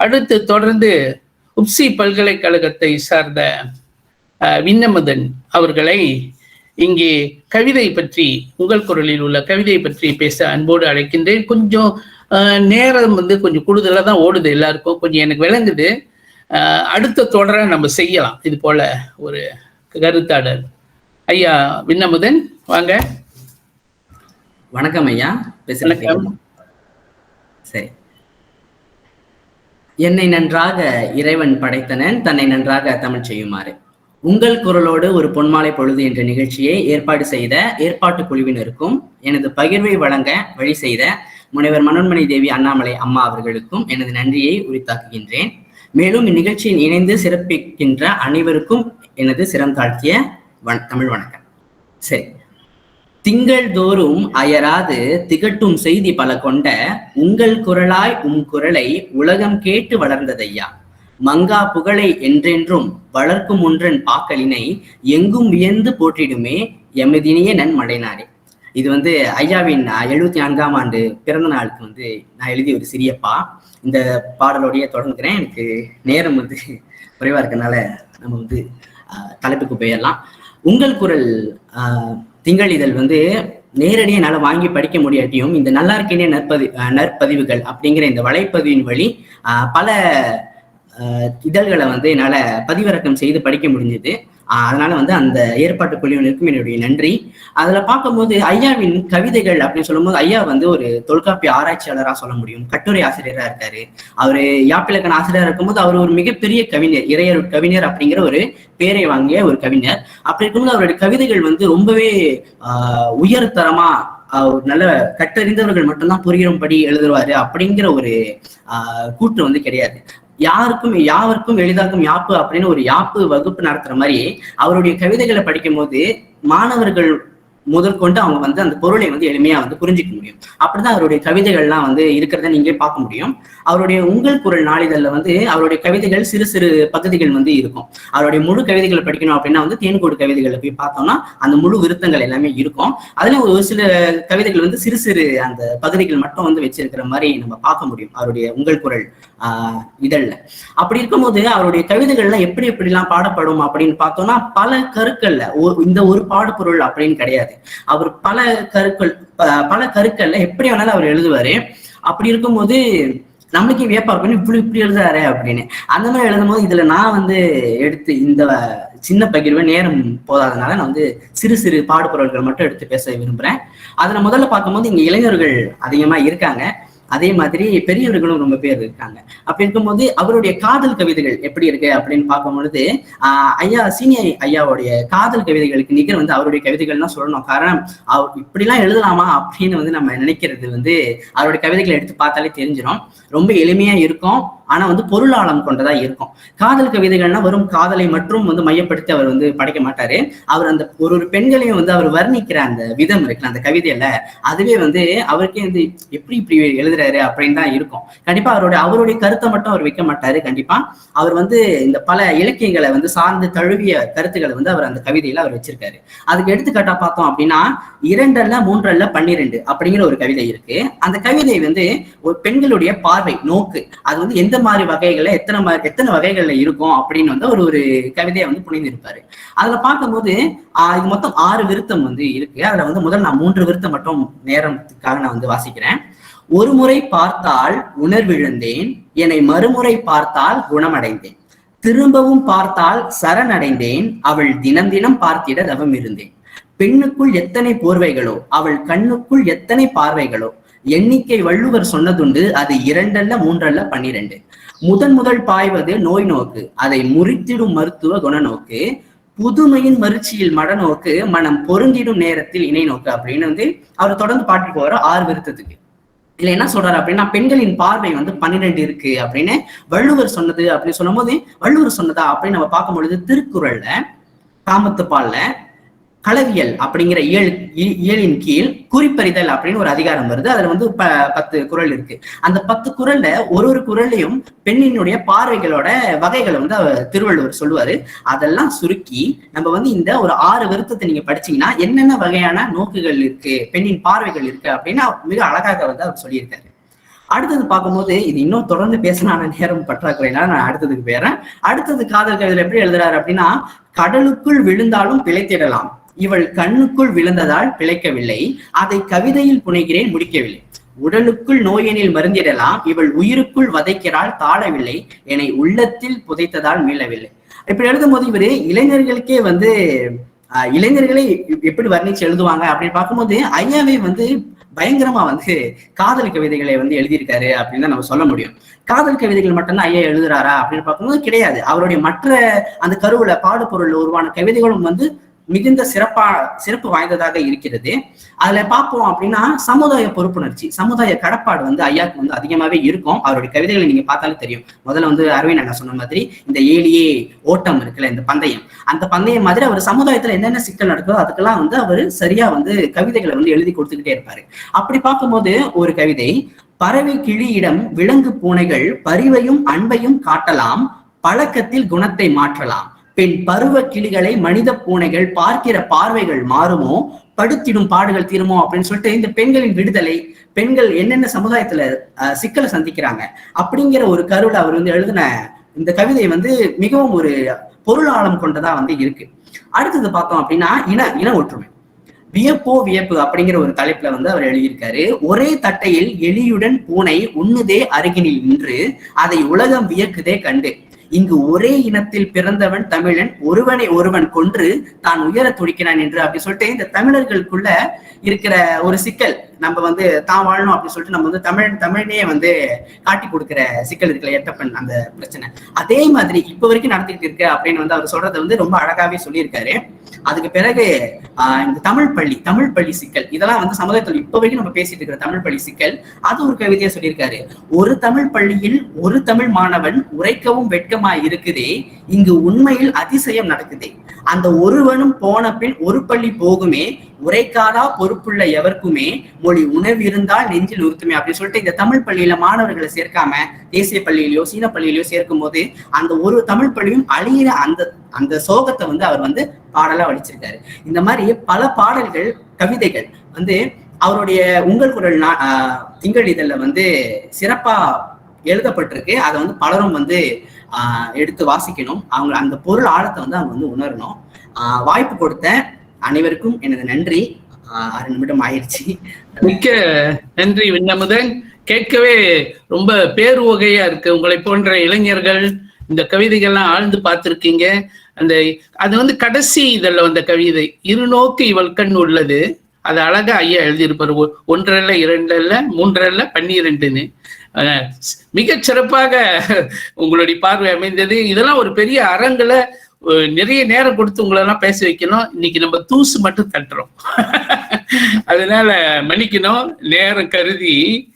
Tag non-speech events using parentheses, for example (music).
அடுத்து தொடர்ந்து உப்சி பல்கலைக்கழகத்தை சார்ந்த விண்ணமுதன் அவர்களை இங்கே கவிதை பற்றி உங்கள் குரலில் உள்ள கவிதை பற்றி பேச அன்போடு அழைக்கின்றேன். கொஞ்சம் நேரம் வந்து கொஞ்சம் கூடுதலாக தான் ஓடுது எல்லாருக்கும். கொஞ்சம் எனக்கு விளங்குது. அடுத்த தொடரை நம்ம செய்யலாம். இது போல ஒரு கருத்தாடல். ஐயா விண்ணமுதன் வாங்க. வணக்கம் ஐயா. வணக்கம். சரி. என்னை நன்றாக இறைவன் படைத்தனன் தன்னை நன்றாக தமிழ் செய்யுமாறு. உங்கள் குரலோடு ஒரு பொன்மாலை பொழுது என்ற நிகழ்ச்சியை ஏற்பாடு செய்த ஏற்பாட்டு குழுவினருக்கும் எனது பகிர்வை வழங்க வழி செய்த முனைவர் மனோன்மணி தேவி அண்ணாமலை அம்மா அவர்களுக்கும் எனது நன்றியை உரித்தாக்குகின்றேன். மேலும் இந்நிகழ்ச்சியில் இணைந்து சிறப்பிக்கின்ற அனைவருக்கும் எனது சிரம் தாழ்த்திய வண- தமிழ் வணக்கம். சரி. திங்கள் தோறும் அயராது திகட்டும் செய்தி பல கொண்ட உங்கள் குரலாய் உம் குரலை உலகம் கேட்டு வளர்ந்ததையா? மங்கா புகழை என்றென்றும் வளர்க்கும் ஒன்றன் பாக்கலினை எங்கும் வியந்து போற்றிடுமே எமதினிய நன் மடைநாடே இது வந்து ஐயாவின் எழுபத்தி நான்காம் ஆண்டு பிறந்த நாளுக்கு வந்து நான் எழுதிய ஒரு சிறியப்பா இந்த பாடலோடைய தொடங்குகிறேன். எனக்கு நேரம் வந்து குறைவா இருக்கனால நம்ம வந்து ஆஹ், தலைப்புக்கு போயிடலாம். உங்கள் குரல் ஆஹ், திங்கள் இதழ் வந்து நேரடியாக என்னால் வாங்கி படிக்க முடியாட்டியும் இந்த நல்லா இருக்கேனே நற்பதி நற்பதிவுகள் அப்படிங்கிற இந்த வலைப்பதிவின் வழி பல இதழ்களை வந்து என்னால் பதிவிறக்கம் செய்து படிக்க முடிஞ்சது. அதனால வந்து அந்த ஏற்பாட்டு குழுவினருக்கும் என்னுடைய நன்றி. அதுல பார்க்கும்போது ஐயாவின் கவிதைகள் அப்படின்னு சொல்லும்போது ஐயா வந்து ஒரு தொல்காப்பிய ஆராய்ச்சியாளரா சொல்ல முடியும். கட்டுரை ஆசிரியரா இருக்காரு. அவரு யாப்பிலக்கண ஆசிரியரா இருக்கும்போது அவர் ஒரு மிகப்பெரிய கவிஞர் இறையர் கவிஞர் அப்படிங்கிற ஒரு பேரை வாங்கிய ஒரு கவிஞர். அப்படி இருக்கும்போது அவருடைய கவிதைகள் வந்து ரொம்பவே ஆஹ் உயர்தரமா ஆஹ் ஒரு நல்ல கற்றறிந்தவர்கள் மட்டும்தான் புரியும்படி எழுதுவாரு அப்படிங்கிற ஒரு ஆஹ் கூற்று வந்து கிடையாது. யாருக்கும் யாவருக்கும் எளிதாக்கும் யாப்பு அப்படின்னு ஒரு யாப்பு வகுப்பு நடத்துற மாதிரி அவருடைய கவிதைகளை படிக்கும் போது மாணவர்கள் முதல் கொண்டு அவங்க வந்து அந்த பொருளை வந்து எளிமையா வந்து புரிஞ்சிக்க முடியும். அப்படிதான் அவருடைய கவிதைகள்லாம் வந்து இருக்கிறத நீங்க பார்க்க முடியும். அவருடைய உங்கள் குரல் நாளிதழ்ல வந்து அவருடைய கவிதைகள் சிறு சிறு பகுதிகள் வந்து இருக்கும். அவருடைய முழு கவிதைகளை படிக்கணும் அப்படின்னா வந்து தேன்கோடு கவிதைகளை போய் பார்த்தோம்னா அந்த முழு விருத்தங்கள் எல்லாமே இருக்கும். அதுல ஒரு சில கவிதைகள் வந்து சிறு சிறு அந்த பகுதிகள் மட்டும் வந்து வச்சிருக்கிற மாதிரி நம்ம பார்க்க முடியும் அவருடைய உங்கள் குரல் ஆஹ் இதழ்ல. அப்படி இருக்கும்போது அவருடைய கவிதைகள்லாம் எப்படி எப்படிலாம் பாடப்படும் அப்படின்னு பார்த்தோம்னா பல கருக்கள்ல இந்த ஒரு பாடுபொருள் அப்படின்னு கிடையாது. அவர் பல கருக்கள் பல கருக்கள்ல எப்படி வேணாலும் அவர் எழுதுவாரு. அப்படி இருக்கும்போது நம்மளுக்கு வியப்பா இருக்கும். இப்படி இப்படி எழுதுறாரு? அப்படின்னு. அந்த மாதிரி எழுதும் போது இதுல நான் வந்து எடுத்து இந்த சின்ன பகிர்வை நேரம் போதாதனால நான் வந்து சிறு சிறு பாடுபொருள்கள் மட்டும் எடுத்து பேச விரும்புறேன். அதுல முதல்ல பார்க்கும்போது இங்க இளைஞர்கள் அதிகமா இருக்காங்க. அதே மாதிரி பெரியவர்களும் ரொம்ப பேர் இருக்காங்க. அப்படி இருக்கும்போது அவருடைய காதல் கவிதைகள் எப்படி இருக்கு அப்படின்னு பார்க்கும் பொழுது ஆஹ் ஐயா சீனியர் ஐயாவுடைய காதல் கவிதைகளுக்கு நிகர் வந்து அவருடைய கவிதைகள்லாம் சொல்லணும். காரணம் அவர் இப்படிலாம் எழுதலாமா அப்படின்னு வந்து நம்ம நினைக்கிறது வந்து அவருடைய கவிதைகளை எடுத்து பார்த்தாலே தெரிஞ்சிடும் ரொம்ப எளிமையா இருக்கும். ஆனா வந்து பொருளாளம் கொண்டதா இருக்கும். காதல் கவிதைகள்னா வரும் காதலை மட்டும் வந்து மையப்படுத்தி அவர் வந்து படைக்க மாட்டாரு. அவர் அந்த ஒரு ஒரு பெண்களையும் வந்து அவர் வர்ணிக்கிற அந்த விதம் இருக்குல்ல அந்த கவிதையில அதுவே வந்து அவருக்கே வந்து எப்படி இப்படி எழுதுறாரு அப்படின்னு தான் இருக்கும். கண்டிப்பா அவருடைய அவருடைய கருத்தை மட்டும் அவர் வைக்க மாட்டாரு கண்டிப்பா. அவர் வந்து இந்த பல இலக்கியங்களை வந்து சார்ந்து தழுவிய கருத்துக்களை வந்து அவர் அந்த கவிதையில அவர் வச்சிருக்காரு. அதுக்கு எடுத்துக்காட்டா பார்த்தோம் அப்படின்னா இரண்டல்ல மூன்றல்ல பன்னிரெண்டு அப்படிங்கிற ஒரு கவிதை இருக்கு. அந்த கவிதை வந்து ஒரு பெண்களுடைய பார்வை நோக்கு. அது வந்து எந்த மாதிரி வகைகள்ல எத்தனை மாதிரி எத்தனை வகைகள்ல இருக்கும் அப்படின்னு வந்து ஒரு ஒரு கவிதையை வந்து புனிந்திருப்பாரு. அதுல பார்க்கும்போது இது மொத்தம் ஆறு விருத்தம் வந்து இருக்கு. அதுல வந்து முதல் நான் மூன்று விருத்தம் மட்டும் நேரத்துக்காக நான் வந்து வாசிக்கிறேன். ஒரு முறை பார்த்தால் உணர்விழந்தேன் என்னை மறுமுறை பார்த்தால் குணமடைந்தேன். திரும்பவும் பார்த்தால் சரணடைந்தேன் அவள் தினம் தினம் பார்த்திட தவம் இருந்தேன் பெண்ணுக்குள் எத்தனை போர்வைகளோ அவள் கண்ணுக்குள் எத்தனை பார்வைகளோ எண்ணிக்கை வள்ளுவர் சொன்னதுண்டு அது இரண்டல்ல மூன்றல்ல பன்னிரண்டு. முதன் முதல் பாய்வது நோய் நோக்கு அதை முறித்திடும் மருத்துவ குணநோக்கு புதுமையின் மறுச்சியில் மடநோக்கு மனம் பொருந்திடும் நேரத்தில் இணை நோக்கு அப்படின்னு வந்து அவர் தொடர்ந்து பாட்டு போவார் ஆறு விருத்தத்துக்கு இல்ல என்ன சொல்றாரு அப்படின்னா பெண்களின் பார்வை வந்து பன்னிரெண்டு இருக்கு அப்படின்னு வள்ளுவர் சொன்னது அப்படின்னு சொல்லும்போது வள்ளுவர் சொன்னதா அப்படின்னு நம்ம பார்க்கும் பொழுது திருக்குறள்ல காமத்துப்பால்ல களவியல் அப்படிங்கிற இயல் இயலின் கீழ் குறிப்பறிதல் அப்படின்னு ஒரு அதிகாரம் வருது. அதுல வந்து ப பத்து குறள் இருக்கு. அந்த பத்து குரல்ல ஒரு ஒரு குரல்லையும் பெண்ணினுடைய பார்வைகளோட வகைகளை வந்து அவர் திருவள்ளுவர் சொல்லுவாரு. அதெல்லாம் சுருக்கி நம்ம வந்து இந்த ஒரு ஆறு விருத்தத்தை நீங்க படிச்சீங்கன்னா என்னென்ன வகையான நோக்குகள் இருக்கு பெண்ணின் பார்வைகள் இருக்கு அப்படின்னு மிக அழகாக வந்து அவர் சொல்லியிருக்காரு. அடுத்தது பார்க்கும்போது இது இன்னும் தொடர்ந்து பேசினான நேரம் பற்றாக்குறையினால நான் அடுத்ததுக்கு போயிடுறேன். அடுத்தது காதல் கவிதையில எப்படி எழுதுறாரு அப்படின்னா கடலுக்குள் விழுந்தாலும் பிழைத்திடலாம். இவள் கண்ணுக்குள் விழுந்ததால் பிழைக்கவில்லை. அதை கவிதையில் புனைகிறேன் முடிக்கவில்லை. உடலுக்குள் நோயெனில் மருந்திடலாம். இவள் உயிருக்குள் வதைக்கிறாள் தாழவில்லை என்னை உள்ளத்தில் புதைத்ததால் மீளவில்லை. இப்படி எழுதும் போது இவரு இளைஞர்களுக்கே வந்து ஆஹ், இளைஞர்களை எப்படி வர்ணிச்சு எழுதுவாங்க அப்படின்னு பார்க்கும்போது ஐயாவே வந்து பயங்கரமா வந்து காதல் கவிதைகளை வந்து எழுதியிருக்காரு அப்படின்னு தான் நம்ம சொல்ல முடியும். காதல் கவிதைகள் மட்டும்தான் ஐயா எழுதுறாரா அப்படின்னு பார்க்கும்போது கிடையாது. அவருடைய மற்ற அந்த கருவுல பாடுபொருள் உருவான கவிதைகளும் வந்து மிகுந்த சிறப்பா சிறப்பு வாய்ந்ததாக இருக்கிறது. அதுல பார்ப்போம் அப்படின்னா சமுதாய பொறுப்புணர்ச்சி சமுதாய கடப்பாடு வந்து ஐயாக்கு வந்து அதிகமாவே இருக்கும். அவருடைய கவிதைகளை நீங்க பார்த்தாலே தெரியும். முதல்ல வந்து அரவிந்த் அண்ணா சொன்ன மாதிரி இந்த ஏழியே ஓட்டம் இருக்குல்ல இந்த பந்தயம். அந்த பந்தயம் மாதிரி அவர் சமுதாயத்துல என்னென்ன சிக்கல் நடக்குதோ அதுக்கெல்லாம் வந்து அவர் சரியா வந்து கவிதைகளை வந்து எழுதி கொடுத்துக்கிட்டே இருப்பாரு. அப்படி பார்க்கும்போது ஒரு கவிதை பறவை கிளியிடம் விலங்கு பூனைகள் பரிவையும் அன்பையும் காட்டலாம் பழக்கத்தில் குணத்தை மாற்றலாம். பெண் பருவ கிளிகளை மனித பூனைகள் பார்க்கிற பார்வைகள் மாறுமோ? படுத்திடும் பாடுகள் தீருமோ? அப்படின்னு சொல்லிட்டு இந்த பெண்களின் விடுதலை பெண்கள் என்னென்ன சமுதாயத்துல அஹ், சிக்கலை சந்திக்கிறாங்க அப்படிங்கிற ஒரு கருவில் அவர் வந்து எழுதின இந்த கவிதை வந்து மிகவும் ஒரு பொருளாளம் கொண்டதா வந்து இருக்கு. அடுத்தது பார்த்தோம் அப்படின்னா இன இன ஒற்றுமை. வியப்போ வியப்பு அப்படிங்கிற ஒரு தலைப்புல வந்து அவர் எழுதியிருக்காரு ஒரே தட்டையில் எலியுடன் பூனை உண்ணுதே அருகினில் நின்று அதை உலகம் வியக்குதே கண்டு. இங்கு ஒரே இனத்தில் பிறந்தவன் தமிழன் ஒருவனை ஒருவன் கொன்று தான் உயர துடிக்கிறான் என்று அப்படி சொல்லிட்டு இந்த தமிழர்களுக்குள்ள இருக்கிற ஒரு சிக்கல். நம்ம வந்து தான் வாழணும் அப்படின்னு சொல்லிட்டு நம்ம வந்து தமிழ் தமிழனே வந்து காட்டி கொடுக்கிற சிக்கல் இருக்குல்ல எட்டப்பன் அந்த பிரச்சனை. அதே மாதிரி இப்ப வரைக்கும் நடந்துகிட்டு இருக்கு அப்படின்னு வந்து அவர் சொல்றதை வந்து ரொம்ப அழகாவே சொல்லியிருக்காரு. அதுக்கு பிறகு இந்த தமிழ் பள்ளி தமிழ் பள்ளி சிக்கல். இதெல்லாம் வந்து சமுதாயத்தில் இப்ப வரைக்கும் நம்ம பேசிட்டு இருக்கிற தமிழ் பள்ளி சிக்கல். அது ஒரு கவிதையா சொல்லியிருக்காரு. ஒரு தமிழ் பள்ளியில் ஒரு தமிழ் மாணவன் உரைக்கவும் வெட்கமாய் இருக்குதே இங்கு உண்மையில் அதிசயம் நடக்குதே. அந்த ஒருவனும் போன பின் ஒரு பள்ளி போகுமே உரைக்காதா பொறுப்புள்ள எவருக்குமே மொழி உணவு இருந்தால் நெஞ்சில் உறுத்துமே அப்படின்னு சொல்லிட்டு இந்த தமிழ் பள்ளியில மாணவர்களை சேர்க்காம தேசிய பள்ளியிலயோ சீன பள்ளியிலயோ சேர்க்கும் போது அந்த ஒரு தமிழ் பள்ளியும் அழியிற அந்த அந்த சோகத்தை வந்து அவர் வந்து பாடலா வடிச்சிருக்காரு இந்த மாதிரி பல பாடல்கள் கவிதைகள் வந்து அவருடைய உங்கள் குரல் நா- திங்கள் இதழில் வந்து சிறப்பா எழுதப்பட்டிருக்கு. அதை வந்து பலரும் வந்து எடுத்து வாசிக்கணும். அவங்க அந்த பொருள் ஆழத்தை வந்து அவங்க வந்து உணரணும். ஆஹ் வாய்ப்பு கொடுத்த அனைவருக்கும் எனது நன்றி. ஆஹ் அரை நிமிடம் ஆயிடுச்சு. மிக்க நன்றி விண்ணமுதன். கேட்கவே ரொம்ப பேருவகையா இருக்கு. உங்களை போன்ற இளைஞர்கள் இந்த கவிதைகள்லாம் ஆழ்ந்து பார்த்திருக்கீங்க. அந்த அது வந்து கடைசி இதில் வந்த கவிதை. இருநோக்கு இவள் கண் உள்ளது. அது அழகா ஐயா எழுதியிருப்பாரு. ஒன்றல்ல இரண்டல்ல மூன்றல்ல பன்னிரெண்டுன்னு. மிக சிறப்பாக உங்களுடைய பார்வை அமைந்தது. இதெல்லாம் ஒரு பெரிய அரங்குல நிறைய நேரம் கொடுத்து உங்களெல்லாம் பேச வைக்கணும். இன்னைக்கு நம்ம தூசு மட்டும் தட்டுறோம். (laughs) அதனால மன்னிக்கணும். நேரம் கருதி